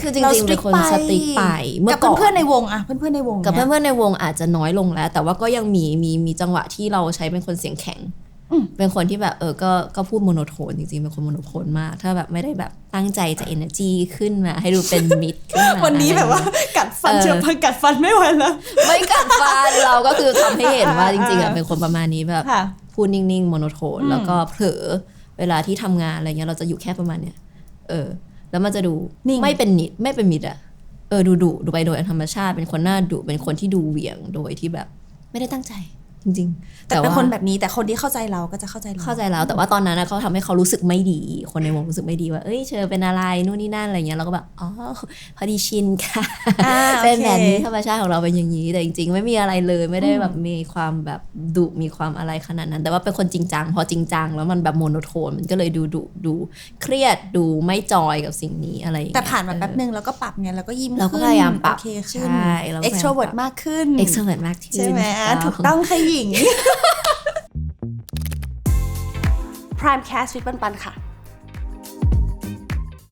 คือจริงเราๆเป็นคนสติ๊กไปเมื่กัอบก่อนเพื่อนๆในวงอะเพื่อนๆในวงกับนี่ยเพื่อนๆในวงอาจจะน้อยลงแล้ว แต่ว่าก็ยังมีมีมีจังหวะที่เราใช้เป็นคนเสียงแข็งอืมเป็นคนที่แบบเออ ก็ก็พูดโมโนโทนจริงๆ เป็นคนโมโนโทนมาก ถ้าแบบไม่ได้แบบตั้งใจจะ energy ขึ้นมา ให้ดูเป็นมิดขึ้นมา วันนี้แบบว่ากัดฟันเออเชียวพันกัดฟันไม่ไหวแล้ว ไม่กัดฟัน เราก็คือทำให้เห็นว่าจริงๆอะเป็นคนประมาณนี้แบบค่ะพูดนิ่งๆโมโนโทนอืมแล้วก็เผลอเวลาที่ทำงานอะไรเงี้ยเราจะอยู่แค่ประมาณเนี้ยเออ แล้วมันจะดูไม่เป็นนิดไม่เป็นมิดอะเออดูดุดูไปโดยธรรมชาติ เป็นคนหน้าดุเป็นคนที่ดูเหวี่ยงโดยที่แบบ ไม่ได้ตั้งใจ จริงๆ แต่เป็นว่าคนแบบนี้แต่คนที่เข้าใจเราก็จะเข้าใจเราเข้าใจแล้วแต่ว่าตอนนั้นนะเขาทำให้เขารู้สึกไม่ดี คนในวงรู้สึกไม่ดีว่าเอ้ยเชอเป็นอะไรนู่นนี่นั่นอะไรเงี้ยเราก็แบบอ๋อพอดีชินค่ะอ่าเป็นโอคแบบนี้ธรรมชาติของเราเป็นอย่างนี้แต่จริง ๆ ไม่มีอะไรเลยไม่ได้แบบมีความแบบดุมีความอะไรขนาดนั้น แต่ว่าเป็นคนจริงจังพอจริงจังแล้วมันแบบโมโนโทนมันก็เลยดูดุดูเครียดดูไม่จอยกับสิ่งนี้อะไรอย่งเงี้ยแต่ผ่านมาแป๊บนึงแล้วก็ปรับไงแล้วก็ยิ้มเราก็ขึ้นพยายามปรับโอเคขึ้นใช่เราก็พยายามปรับ extrovert มากขึ้นเอ็กซ์เมากขึ้นใช่ไหมอะถูกต้องค่ะหญิง Primecast ฟิตปันปันค่ะ